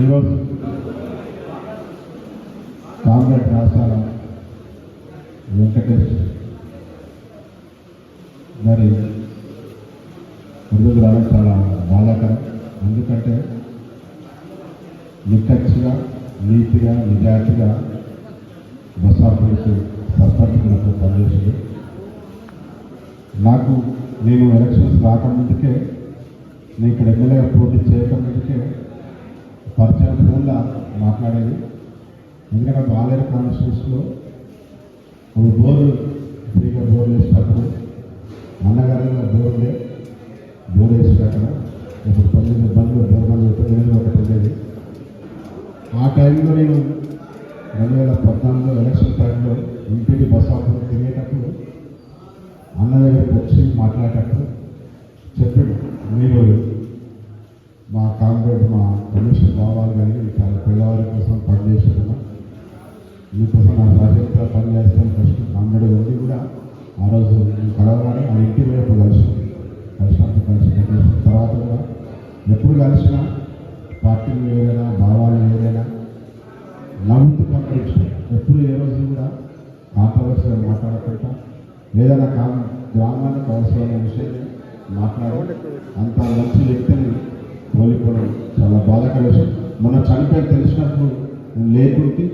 ఈరోజు కామ్రేడ్ రాష్ట్రాల వెంకటేష్ మరి ముందుకు రావడం చాలా బాధాకరం ఎందుకంటే నిక్కచ్చిగా నీతిగా నిజాయితీగా బస్సాపులకు సర్పంచులకు పనిచేసింది. నాకు నేను ఎలక్షన్స్ రాకముందుకే నేను ఇక్కడ ఎమ్మెల్యేగా పోటీ చేయకముందుకే పరిచయం ఫోన్లో మాట్లాడేది. ఎందుకంటే బాలేరు కాన్స్టిట్యూన్స్లో ఒక బోర్డు ఫ్రీగా బోర్డు వేసేటప్పుడు అన్నగారు బోర్లే బోర్ వేసేటక్కడ ఇప్పుడు పన్నెండు బండ్లు బోర్ బండ్లు ఒకటి ఉండేది. ఆ టైంలో నేను రెండు వేల పద్నాలుగులో ఎలక్షన్ టైంలో ఇంటికి బస్ ఆఫీస్ తిరిగేటప్పుడు అన్న దగ్గరికి వచ్చి మాట్లాడేటప్పుడు చెప్పాడు మీరు నా పని చేస్తాను ఫస్ట్ కామ్రేడ్ ఉండి కూడా ఆ రోజు నేను కలవగానే ఆ ఇంటి వైపు కలిసి కలిసినప్పుడు కలిసి కలిసి తర్వాత కూడా ఎప్పుడు కలిసినా పార్టీలు ఏదైనా భావాలు ఏదైనా నవ్వుతూ పక్కడించు ఎప్పుడు ఏ రోజు కూడా కాంట్రవర్సీగా మాట్లాడకుండా ఏదైనా కా గ్రామానికి అవసరమైన విషయాన్ని మాట్లాడి అంత మంచి వ్యక్తిని కోల్పోవడం చాలా బాధాకర విషయం. మొన్న చనిపోయి తెలిసినప్పుడు నేను లేకుంటే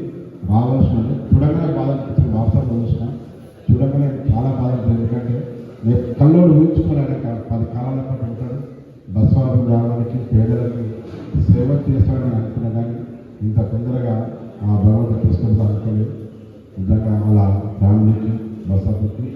కళ్ళోడు కల్లోడు ఊహించుకోలేక పది కాలాల పాటు ఉంటాడు బస్వారం గ్రామానికి పేదలకు సేవ చేస్తాడని అనుకున్న కానీ ఇంత తొందరగా ఆ భగవంతుడు తీసుకుంటా అనుకోలేదు నిజంగా అలా ఫ్యామిలీకి బస్సాపుకి